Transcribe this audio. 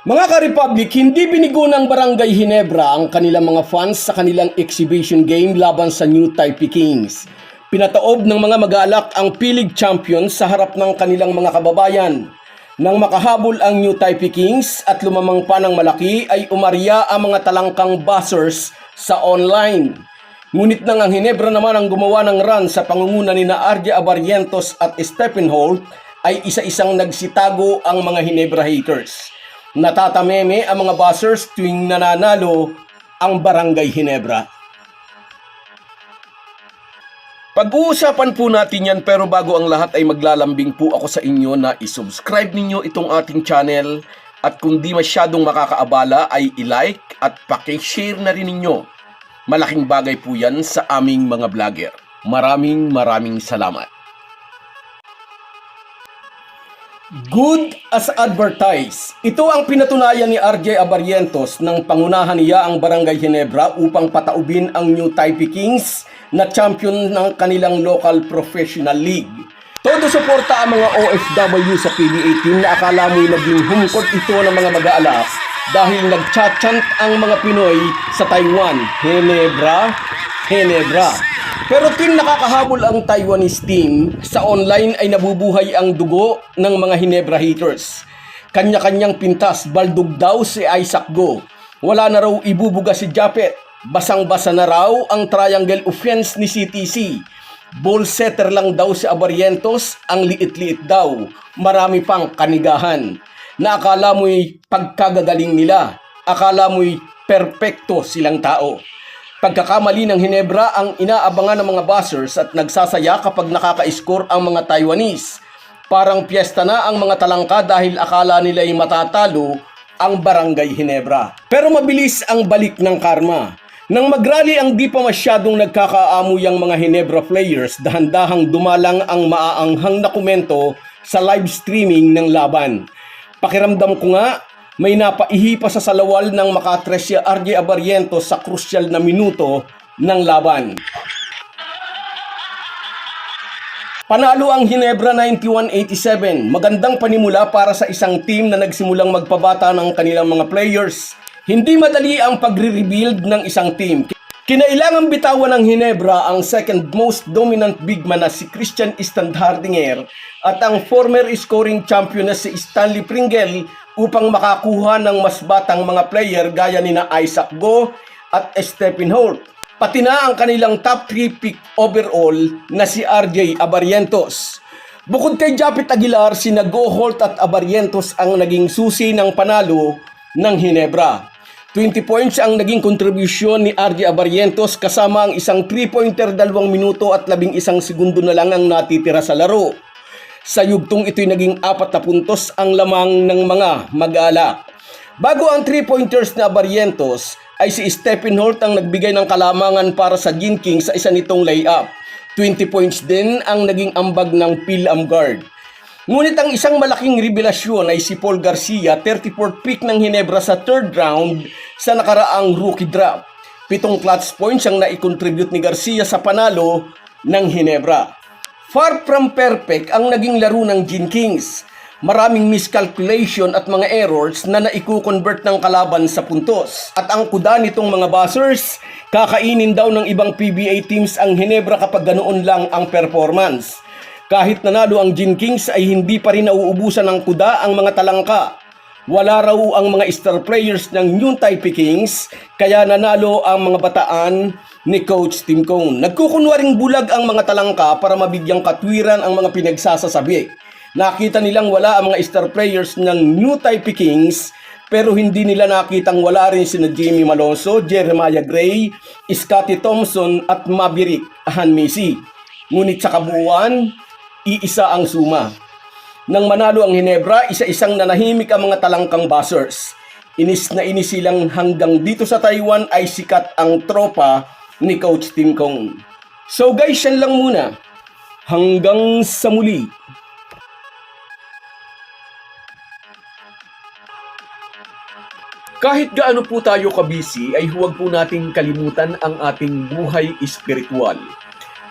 Mga ka-Republic, hindi binigo ng Barangay Hinebra ang kanilang mga fans sa kanilang exhibition game laban sa New Taipei Kings. Pinataob ng mga mag-aalak ang P-League champions sa harap ng kanilang mga kababayan. Nang makahabol ang New Taipei Kings at lumamang pa ng malaki ay umarya ang mga talangkang buzzers sa online. Ngunit nang ang Hinebra naman ang gumawa ng run sa pangunguna ni na RJ Abarrientos at Stephen Holt ay isa-isang nagsitago ang mga Hinebra haters. Natatameme ang mga buzzers tuwing nananalo ang Barangay Hinebra. Pag-uusapan po natin yan pero bago ang lahat ay maglalambing po ako sa inyo na isubscribe ninyo itong ating channel at kung di masyadong makakaabala ay i-like at pakishare na rin ninyo. Malaking bagay po yan sa aming mga vlogger. Maraming maraming salamat. Good as advertised. Ito ang pinatunayan ni RJ Abarrientos nang pangunahan niya ang Barangay Ginebra upang pataubin ang New Taipei Kings na champion ng kanilang local professional league. Todo suporta ang mga OFW sa PBA team na akala mo'y naging court ito ng mga mag-aalak dahil nagchachant ang mga Pinoy sa Taiwan. Ginebra, Ginebra. Pero tuwing nakakahabol ang Taiwanese team, sa online ay nabubuhay ang dugo ng mga Hinebra haters. Kanya-kanyang pintas, baldog daw si Isaac Go. Wala na raw ibubuga si Japet. Basang-basa na raw ang triangle offense ni CTC. Ball setter lang daw si Abarrientos, ang liit-liit daw. Marami pang kanigahan. Na akala mo'y pagkagagaling nila. Akala mo'y perpekto silang tao. Pagkakamali ng Hinebra ang inaabangan ng mga buzzers at nagsasaya kapag nakaka-score ang mga Taiwanese. Parang piyesta na ang mga talangka dahil akala nila ay matatalo ang Barangay Hinebra. Pero mabilis ang balik ng karma. Nang magrally ang di pa masyadong nagkakaamoy ang mga Hinebra players, dahan-dahang dumalang ang maaanghang na komento sa live streaming ng laban. Pakiramdam ko nga, may napaihi pa sa salawal ng makatresya RJ Abarrientos sa krusyal na minuto ng laban. Panalo ang Hinebra 9187. Magandang panimula para sa isang team na nagsimulang magpabata ng kanilang mga players. Hindi madali ang pagre-rebuild ng isang team. Kinailangan bitawan ng Hinebra ang second most dominant big man na si Christian Standhardinger at ang former scoring champion na si Stanley Pringle upang makakuha ng mas batang mga player gaya ni na Isaac Go at Stephen Holt. Pati na ang kanilang top 3 pick overall na si RJ Abarrientos. Bukod kay Japit Aguilar, si Go Holt at Abarrientos ang naging susi ng panalo ng Hinebra. 20 points ang naging kontribusyon ni RJ Abarrientos kasama ang isang 3-pointer dalawang minuto at labing isang segundo na lang ang natitira sa laro. Sa yugtong ito'y naging apat na puntos ang lamang ng mga mag-alak. Bago ang 3-pointers na Barrientos, ay si Stephen Holt ang nagbigay ng kalamangan para sa King sa isa nitong layup. 20 points din ang naging ambag ng Phil Amgard. Ngunit ang isang malaking revelasyon ay si Paul Garcia, 34th pick ng Hinebra sa third round sa nakaraang rookie draft. Pitong clutch points ang naikontribute ni Garcia sa panalo ng Hinebra. Far from perfect ang naging laro ng Gin Kings. Maraming miscalculation at mga errors na naiko-convert ng kalaban sa puntos. At ang kuda nitong mga buzzers, kakainin daw ng ibang PBA teams ang Hinebra kapag ganoon lang ang performance. Kahit nanalo ang Gin Kings ay hindi pa rin nauubusan ng kuda ang mga talangka. Wala raw ang mga star players ng New Taipei Kings kaya nanalo ang mga bataan ni Coach Tim Cone. Nagkukunwaring bulag ang mga talangka para mabigyang katwiran ang mga pinagsasasabi. Nakita nilang wala ang mga star players ng New Taipei Kings pero hindi nila nakitang wala rin sina Jimmy Malonzo, Jeremiah Gray, Scotty Thompson at Maverick Hanmisi. Ngunit sa kabuuan, iisa ang suma. Nang manalo ang Hinebra, isa-isang nanahimik ang mga talangkang buzzers. Inis na inis silang hanggang dito sa Taiwan ay sikat ang tropa ni Coach Tim Kong. So guys, yan lang muna. Hanggang sa muli. Kahit gaano po tayo kabisi ay huwag po nating kalimutan ang ating buhay espiritual.